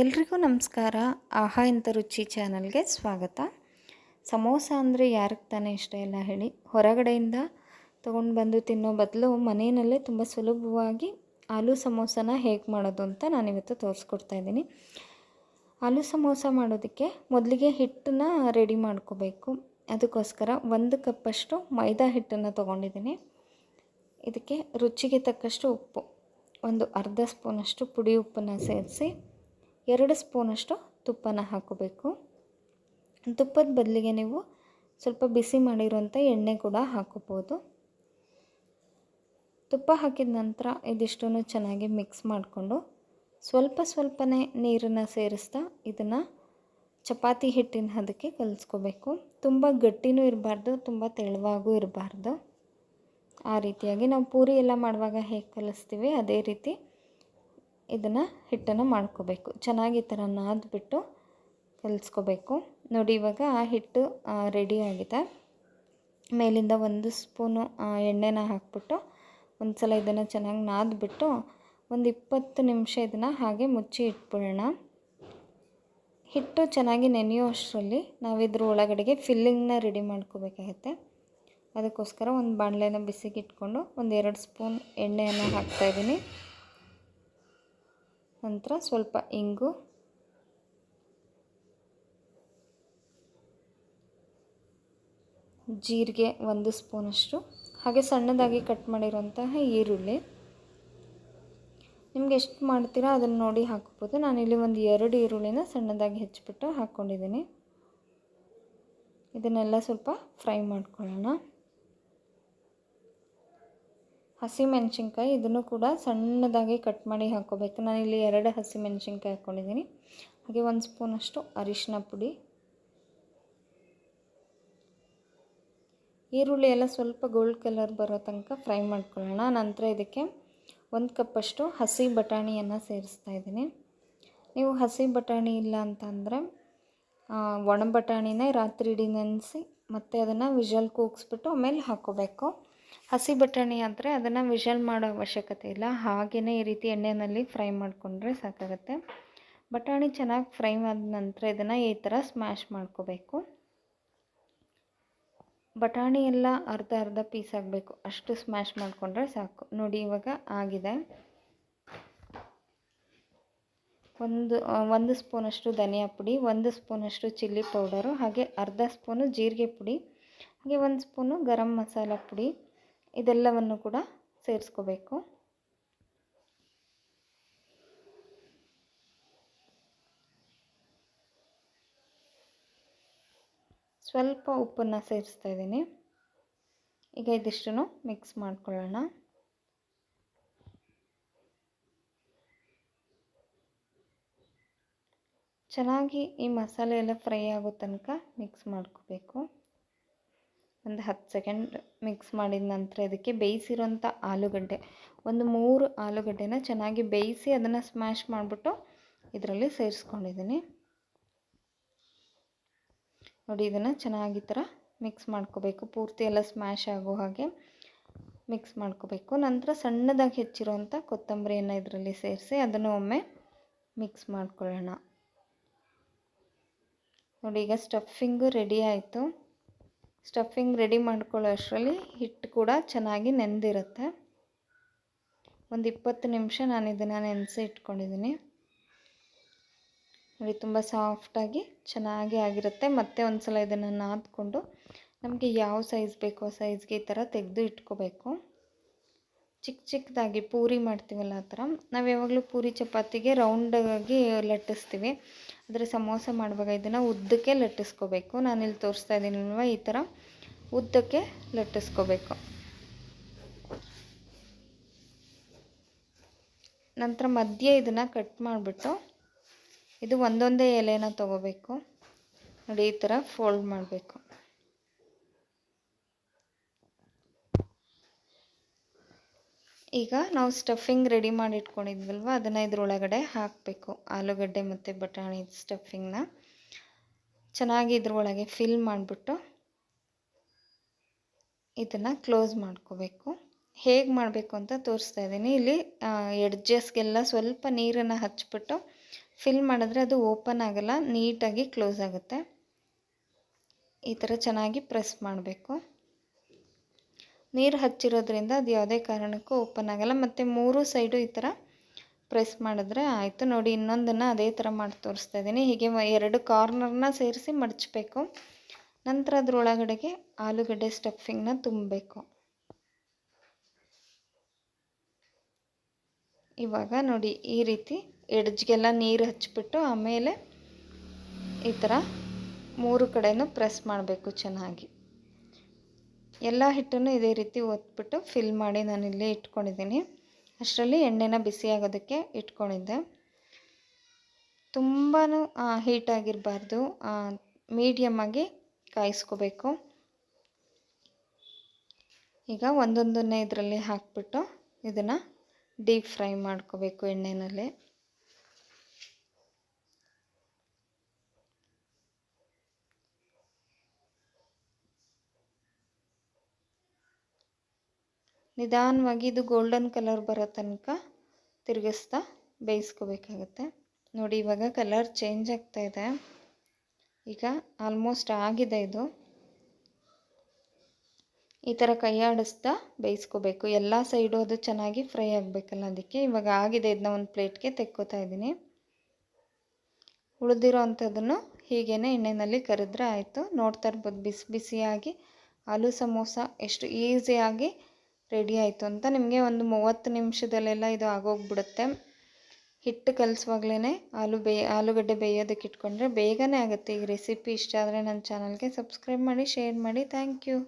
ಎಲ್ರಿಗೂ ನಮಸ್ಕಾರ. ಆಹಾ ಇಂಥ ರುಚಿ ಚಾನಲ್ಗೆ ಸ್ವಾಗತ. ಸಮೋಸ ಅಂದರೆ ಯಾರಿಗೆ ತಾನೇ ಇಷ್ಟ ಇಲ್ಲ ಹೇಳಿ. ಹೊರಗಡೆಯಿಂದ ತೊಗೊಂಡು ಬಂದು ತಿನ್ನೋ ಬದಲು ಮನೆಯಲ್ಲೇ ತುಂಬ ಸುಲಭವಾಗಿ ಆಲೂ ಸಮೋಸನ ಹೇಗೆ ಮಾಡೋದು ಅಂತ ನಾನಿವತ್ತು ತೋರಿಸ್ಕೊಡ್ತಾ ಇದ್ದೀನಿ. ಆಲೂ ಸಮೋಸ ಮಾಡೋದಕ್ಕೆ ಮೊದಲಿಗೆ ಹಿಟ್ಟನ್ನ ರೆಡಿ ಮಾಡ್ಕೋಬೇಕು. ಅದಕ್ಕೋಸ್ಕರ ಒಂದು ಕಪ್ಪಷ್ಟು ಮೈದಾ ಹಿಟ್ಟನ್ನು ತೊಗೊಂಡಿದ್ದೀನಿ. ಇದಕ್ಕೆ ರುಚಿಗೆ ತಕ್ಕಷ್ಟು ಉಪ್ಪು. ಒಂದು ಅರ್ಧ ಸ್ಪೂನಷ್ಟು ಪುಡಿ ಉಪ್ಪನ್ನು ಸೇರಿಸಿ ಎರಡು ಸ್ಪೂನಷ್ಟು ತುಪ್ಪನ ಹಾಕೋಬೇಕು. ತುಪ್ಪದ ಬದಲಿಗೆ ನೀವು ಸ್ವಲ್ಪ ಬಿಸಿ ಮಾಡಿರುವಂಥ ಎಣ್ಣೆ ಕೂಡ ಹಾಕೋಬೋದು. ತುಪ್ಪ ಹಾಕಿದ ನಂತರ ಇದಿಷ್ಟನ್ನು ಚೆನ್ನಾಗಿ ಮಿಕ್ಸ್ ಮಾಡಿಕೊಂಡು ಸ್ವಲ್ಪ ಸ್ವಲ್ಪನೇ ನೀರನ್ನು ಸೇರಿಸ್ತಾ ಇದನ್ನು ಚಪಾತಿ ಹಿಟ್ಟಿನ ಹದಕ್ಕೆ ಕಲಿಸ್ಕೋಬೇಕು. ತುಂಬ ಗಟ್ಟಿನೂ ಇರಬಾರ್ದು, ತುಂಬ ತೆಳುವಾಗೂ ಇರಬಾರ್ದು. ಆ ರೀತಿಯಾಗಿ ನಾವು ಪೂರಿ ಎಲ್ಲ ಮಾಡುವಾಗ ಹೇಗೆ ಕಲಿಸ್ತೀವಿ, ಅದೇ ರೀತಿ ಇದನ್ನು ಹಿಟ್ಟನ್ನು ಮಾಡ್ಕೋಬೇಕು. ಚೆನ್ನಾಗಿ ಈ ಥರ ನಾದ್ಬಿಟ್ಟು ಕಲಿಸ್ಕೋಬೇಕು. ನೋಡಿ, ಇವಾಗ ಆ ಹಿಟ್ಟು ರೆಡಿ ಆಗಿದೆ. ಮೇಲಿಂದ ಒಂದು ಸ್ಪೂನು ಎಣ್ಣೆನ ಹಾಕ್ಬಿಟ್ಟು ಒಂದು ಸಲ ಇದನ್ನು ಚೆನ್ನಾಗಿ ನಾದ್ಬಿಟ್ಟು ಒಂದು ಇಪ್ಪತ್ತು ನಿಮಿಷ ಇದನ್ನು ಹಾಗೆ ಮುಚ್ಚಿ ಇಟ್ಬಿಡೋಣ. ಹಿಟ್ಟು ಚೆನ್ನಾಗಿ ನೆನೆಯೋ ಅಷ್ಟರಲ್ಲಿ ನಾವು ಇದ್ರ ಒಳಗಡೆಗೆ ಫಿಲ್ಲಿಂಗ್ನ ರೆಡಿ ಮಾಡ್ಕೋಬೇಕಾಗತ್ತೆ. ಅದಕ್ಕೋಸ್ಕರ ಒಂದು ಬಾಣಲೆನ ಬಿಸಿಗೆ ಇಟ್ಕೊಂಡು ಒಂದು ಎರಡು ಸ್ಪೂನ್ ಎಣ್ಣೆಯನ್ನು ಹಾಕ್ತಾಯಿದ್ದೀನಿ ನಂತರ ಸ್ವಲ್ಪ ಇಂಗು. ಜೀರಿಗೆ ಒಂದು ಸ್ಪೂನಷ್ಟು. ಹಾಗೆ ಸಣ್ಣದಾಗಿ ಕಟ್ ಮಾಡಿರುವಂತಹ ಈರುಳ್ಳಿ. ನಿಮ್ಗೆ ಎಷ್ಟು ಮಾಡ್ತೀರಾ ಅದನ್ನು ನೋಡಿ ಹಾಕ್ಬೋದು. ನಾನಿಲ್ಲಿ ಒಂದು ಎರಡು ಈರುಳ್ಳಿನ ಸಣ್ಣದಾಗಿ ಹೆಚ್ಚಿಬಿಟ್ಟು ಹಾಕ್ಕೊಂಡಿದ್ದೀನಿ ಇದನ್ನೆಲ್ಲ ಸ್ವಲ್ಪ ಫ್ರೈ ಮಾಡ್ಕೊಳ್ಳೋಣ. ಹಸಿ ಮೆಣಸಿನ್ಕಾಯಿ ಇದನ್ನು ಕೂಡ ಸಣ್ಣದಾಗಿ ಕಟ್ ಮಾಡಿ ಹಾಕ್ಕೋಬೇಕು ನಾನಿಲ್ಲಿ ಎರಡು ಹಸಿ ಮೆಣಸಿನ್ಕಾಯಿ ಹಾಕ್ಕೊಂಡಿದ್ದೀನಿ ಹಾಗೆ ಒಂದು ಸ್ಪೂನಷ್ಟು ಅರಿಶಿನ ಪುಡಿ. ಈರುಳ್ಳಿ ಎಲ್ಲ ಸ್ವಲ್ಪ ಗೋಲ್ಡ್ ಕಲರ್ ಬರೋ ತನಕ ಫ್ರೈ ಮಾಡ್ಕೊಳ್ಳೋಣ. ನಂತರ ಇದಕ್ಕೆ ಒಂದು ಕಪ್ಪಷ್ಟು ಹಸಿ ಬಟಾಣಿಯನ್ನು ಸೇರಿಸ್ತಾ ಇದ್ದೀನಿ. ನೀವು ಹಸಿ ಬಟಾಣಿ ಇಲ್ಲ ಅಂತಂದರೆ ಒಣ ಬಟಾಣಿನೇ ರಾತ್ರಿ ನೆನೆಸಿ ಮತ್ತು ಅದನ್ನು ವಿಷಲ್ ಕೂಗಿಸ್ಬಿಟ್ಟು ಆಮೇಲೆ ಹಾಕ್ಕೋಬೇಕು ಹಸಿ ಬಟಾಣಿ ಆದರೆ ಅದನ್ನು ವಿಷಲ್ ಮಾಡೋ ಅವಶ್ಯಕತೆ ಇಲ್ಲ. ಹಾಗೆಯೇ ಈ ರೀತಿ ಎಣ್ಣೆಯಲ್ಲಿ ಫ್ರೈ ಮಾಡಿಕೊಂಡ್ರೆ ಸಾಕಾಗುತ್ತೆ. ಬಟಾಣಿ ಚೆನ್ನಾಗಿ ಫ್ರೈ ಆದ ನಂತರ ಇದನ್ನು ಈ ಥರ ಸ್ಮ್ಯಾಶ್ ಮಾಡ್ಕೋಬೇಕು. ಬಟಾಣಿ ಎಲ್ಲ ಅರ್ಧ ಅರ್ಧ ಪೀಸ್ ಆಗಬೇಕು. ಅಷ್ಟು ಸ್ಮ್ಯಾಶ್ ಮಾಡಿಕೊಂಡ್ರೆ ಸಾಕು. ನೋಡಿ, ಇವಾಗ ಆಗಿದೆ. ಒಂದು ಒಂದು ಸ್ಪೂನಷ್ಟು ಧನಿಯಾ ಪುಡಿ, ಒಂದು ಸ್ಪೂನಷ್ಟು ಚಿಲ್ಲಿ ಪೌಡರು, ಹಾಗೆ ಅರ್ಧ ಸ್ಪೂನು ಜೀರಿಗೆ ಪುಡಿ, ಹಾಗೆ ಒಂದು ಸ್ಪೂನು ಗರಂ ಮಸಾಲ ಪುಡಿ ಇದೆಲ್ಲವನ್ನು ಕೂಡ ಸೇರಿಸ್ಕೋಬೇಕು. ಸ್ವಲ್ಪ ಉಪ್ಪನ್ನು ಸೇರಿಸ್ತಾ ಇದ್ದೀನಿ. ಈಗ ಇದಿಷ್ಟು ಮಿಕ್ಸ್ ಮಾಡ್ಕೊಳ್ಳೋಣ. ಚೆನ್ನಾಗಿ ಈ ಮಸಾಲೆ ಎಲ್ಲ ಫ್ರೈ ಆಗೋ ತನಕ ಮಿಕ್ಸ್ ಮಾಡ್ಕೋಬೇಕು. ಒಂದು ಹತ್ತು ಸೆಕೆಂಡ್ ಮಿಕ್ಸ್ ಮಾಡಿದ ನಂತರ ಇದಕ್ಕೆ ಬೇಯಿಸಿರೋಂಥ ಆಲೂಗಡ್ಡೆ. ಒಂದು ಮೂರು ಆಲೂಗಡ್ಡೆನ ಚೆನ್ನಾಗಿ ಬೇಯಿಸಿ ಅದನ್ನು ಸ್ಮ್ಯಾಶ್ ಮಾಡಿಬಿಟ್ಟು ಇದರಲ್ಲಿ ಸೇರಿಸ್ಕೊಂಡಿದ್ದೀನಿ. ನೋಡಿ, ಇದನ್ನು ಚೆನ್ನಾಗಿ ಥರ ಮಿಕ್ಸ್ ಮಾಡ್ಕೋಬೇಕು. ಪೂರ್ತಿ ಎಲ್ಲ ಸ್ಮ್ಯಾಶ್ ಆಗೋ ಹಾಗೆ ಮಿಕ್ಸ್ ಮಾಡ್ಕೋಬೇಕು. ನಂತರ ಸಣ್ಣದಾಗಿ ಹೆಚ್ಚಿರೋಂಥ ಕೊತ್ತಂಬರಿಯನ್ನು ಇದರಲ್ಲಿ ಸೇರಿಸಿ ಅದನ್ನು ಒಮ್ಮೆ ಮಿಕ್ಸ್ ಮಾಡ್ಕೊಳ್ಳೋಣ. ನೋಡಿ, ಈಗ ಸ್ಟಫಿಂಗು ರೆಡಿ ಆಯಿತು. ಸ್ಟಫಿಂಗ್ ರೆಡಿ ಮಾಡ್ಕೊಳ್ಳೋ ಅಷ್ಟರಲ್ಲಿ ಹಿಟ್ಟು ಕೂಡ ಚೆನ್ನಾಗಿ ನೆಂದಿರುತ್ತೆ. ಒಂದು ಇಪ್ಪತ್ತು ನಿಮಿಷ ನಾನು ಇದನ್ನು ನೆನೆಸಿ ಇಟ್ಕೊಂಡಿದ್ದೀನಿ. ನೋಡಿ, ತುಂಬ ಸಾಫ್ಟಾಗಿ ಚೆನ್ನಾಗಿ ಆಗಿರುತ್ತೆ. ಮತ್ತೆ ಒಂದು ಸಲ ಇದನ್ನು ನಾದ್ಕೊಂಡು ನಮಗೆ ಯಾವ ಸೈಜ್ ಬೇಕೋ ಸೈಜ್ಗೆ ಈ ಥರ ತೆಗೆದು ಇಟ್ಕೋಬೇಕು. ಚಿಕ್ಕ ಚಿಕ್ಕದಾಗಿ ಪೂರಿ ಮಾಡ್ತೀವಲ್ಲ ಆ ಥರ ನಾವು ಯಾವಾಗಲೂ ಪೂರಿ ಚಪಾತಿಗೆ ರೌಂಡಾಗಿ ಲಟ್ಟಿಸ್ತೀವಿ. ಆದರೆ ಸಮೋಸ ಮಾಡುವಾಗ ಇದನ್ನು ಉದ್ದಕ್ಕೆ ಲಟ್ಟಿಸ್ಕೋಬೇಕು. ನಾನಿಲ್ಲಿ ತೋರಿಸ್ತಾ ಇದ್ದೀನಲ್ವ ಈ ಥರ ಉದ್ದಕ್ಕೆ ಲಟ್ಟಿಸ್ಕೋಬೇಕು. ನಂತರ ಮಧ್ಯೆ ಇದನ್ನು ಕಟ್ ಮಾಡಿಬಿಟ್ಟು ಇದು ಒಂದೊಂದೇ ಎಲೆನ ತೊಗೋಬೇಕು. ನೋಡಿ ಈ ಥರ ಫೋಲ್ಡ್ ಮಾಡಬೇಕು. ಈಗ ನಾವು ಸ್ಟಫಿಂಗ್ ರೆಡಿ ಮಾಡಿ ಇಟ್ಕೊಂಡಿದ್ವಲ್ವ ಅದನ್ನು ಇದರೊಳಗಡೆ ಹಾಕಬೇಕು. ಆಲೂಗಡ್ಡೆ ಮತ್ತು ಬಟಾಣಿ ಸ್ಟಫಿಂಗ್ನ ಚೆನ್ನಾಗಿ ಇದರೊಳಗೆ ಫಿಲ್ ಮಾಡಿಬಿಟ್ಟು ಇದನ್ನು ಕ್ಲೋಸ್ ಮಾಡ್ಕೋಬೇಕು. ಹೇಗೆ ಮಾಡಬೇಕು ಅಂತ ತೋರಿಸ್ತಾ ಇದ್ದೀನಿ. ಇಲ್ಲಿ ಎಡ್ಜಸ್ಗೆಲ್ಲ ಸ್ವಲ್ಪ ನೀರನ್ನು ಹಚ್ಚಿಬಿಟ್ಟು ಫಿಲ್ ಮಾಡಿದ್ರೆ ಅದು ಓಪನ್ ಆಗಲ್ಲ, ನೀಟಾಗಿ ಕ್ಲೋಸ್ ಆಗುತ್ತೆ. ಈ ಥರ ಚೆನ್ನಾಗಿ ಪ್ರೆಸ್ ಮಾಡಬೇಕು. ನೀರು ಹಚ್ಚಿರೋದ್ರಿಂದ ಅದು ಯಾವುದೇ ಕಾರಣಕ್ಕೂ ಓಪನ್ ಆಗೋಲ್ಲ. ಮತ್ತು ಮೂರು ಸೈಡು ಈ ಥರ ಪ್ರೆಸ್ ಮಾಡಿದ್ರೆ ಆಯಿತು. ನೋಡಿ, ಇನ್ನೊಂದನ್ನು ಅದೇ ಥರ ಮಾಡಿ ತೋರಿಸ್ತಾ ಇದ್ದೀನಿ. ಹೀಗೆ ಎರಡು ಕಾರ್ನರ್ನ ಸೇರಿಸಿ ಮಡಚಬೇಕು. ನಂತರ ಅದರೊಳಗಡೆಗೆ ಆಲೂಗಡ್ಡೆ ಸ್ಟಫಿಂಗ್ನ ತುಂಬಬೇಕು. ಇವಾಗ ನೋಡಿ, ಈ ರೀತಿ ಎಡ್ಜ್ಗೆಲ್ಲ ನೀರು ಹಚ್ಚಿಬಿಟ್ಟು ಆಮೇಲೆ ಈ ಥರ ಮೂರು ಕಡೆಯೂ ಪ್ರೆಸ್ ಮಾಡಬೇಕು ಚೆನ್ನಾಗಿ. ಎಲ್ಲ ಹಿಟ್ಟನ್ನು ಇದೇ ರೀತಿ ಒತ್ಬಿಟ್ಟು ಫಿಲ್ ಮಾಡಿ ನಾನು ಇಲ್ಲೇ ಇಟ್ಕೊಂಡಿದ್ದೀನಿ. ಅಷ್ಟರಲ್ಲಿ ಎಣ್ಣೆನ ಬಿಸಿ ಆಗೋದಕ್ಕೆ ಇಟ್ಕೊಂಡಿದ್ದೆ. ತುಂಬಾ ಹೀಟಾಗಿರಬಾರ್ದು ಮೀಡಿಯಮ್ಮಾಗಿ ಕಾಯಿಸ್ಕೋಬೇಕು. ಈಗ ಒಂದೊಂದನ್ನೇ ಇದರಲ್ಲಿ ಹಾಕ್ಬಿಟ್ಟು ಇದನ್ನು ಡೀಪ್ ಫ್ರೈ ಮಾಡ್ಕೋಬೇಕು ಎಣ್ಣೆಯಲ್ಲಿ ನಿಧಾನವಾಗಿ ಇದು ಗೋಲ್ಡನ್ ಕಲರ್ ಬರೋ ತನಕ ತಿರುಗಿಸ್ತಾ ಬೇಯಿಸ್ಕೋಬೇಕಾಗತ್ತೆ. ನೋಡಿ, ಇವಾಗ ಕಲರ್ ಚೇಂಜ್ ಆಗ್ತಾ ಇದೆ. ಈಗ ಆಲ್ಮೋಸ್ಟ್ ಆಗಿದೆ ಇದು. ಈ ಥರ ಕೈ ಆಡಿಸ್ತಾ ಬೇಯಿಸ್ಕೋಬೇಕು. ಎಲ್ಲ ಸೈಡು ಅದು ಚೆನ್ನಾಗಿ ಫ್ರೈ ಆಗಬೇಕಲ್ಲ ಅದಕ್ಕೆ. ಇವಾಗ ಆಗಿದೆ ಇದನ್ನ ಒಂದು ಪ್ಲೇಟ್ಗೆ ತೆಕ್ಕೋತಾ ಇದ್ದೀನಿ. ಉಳಿದಿರೋ ಅಂಥದ್ದನ್ನು ಹೀಗೇ ಎಣ್ಣೆಯಲ್ಲಿ ಕರೆದ್ರೆ ಆಯಿತು. ನೋಡ್ತಾ ಇರ್ಬೋದು, ಬಿಸಿ ಬಿಸಿಯಾಗಿ. ಆಲೂ ಸಮೋಸ ಎಷ್ಟು ಈಸಿಯಾಗಿ ರೆಡಿ ಆಯಿತು ಅಂತ ನಿಮಗೆ ಒಂದು ಮೂವತ್ತು ನಿಮಿಷದಲ್ಲೆಲ್ಲ ಇದು ಆಗೋಗ್ಬಿಡುತ್ತೆ. ಹಿಟ್ಟು ಕಲಿಸುವಾಗ್ಲೇ ಆಲೂ ಬೇ, ಆಲೂಗಡ್ಡೆ ಬೇಯೋದಕ್ಕೆ ಇಟ್ಕೊಂಡ್ರೆ ಬೇಗನೆ ಆಗುತ್ತೆ. ಈ ರೆಸಿಪಿ ಇಷ್ಟ ಆದರೆ ನನ್ನ ಚಾನಲ್ಗೆ ಸಬ್ಸ್ಕ್ರೈಬ್ ಮಾಡಿ, ಶೇರ್ ಮಾಡಿ. Thank you.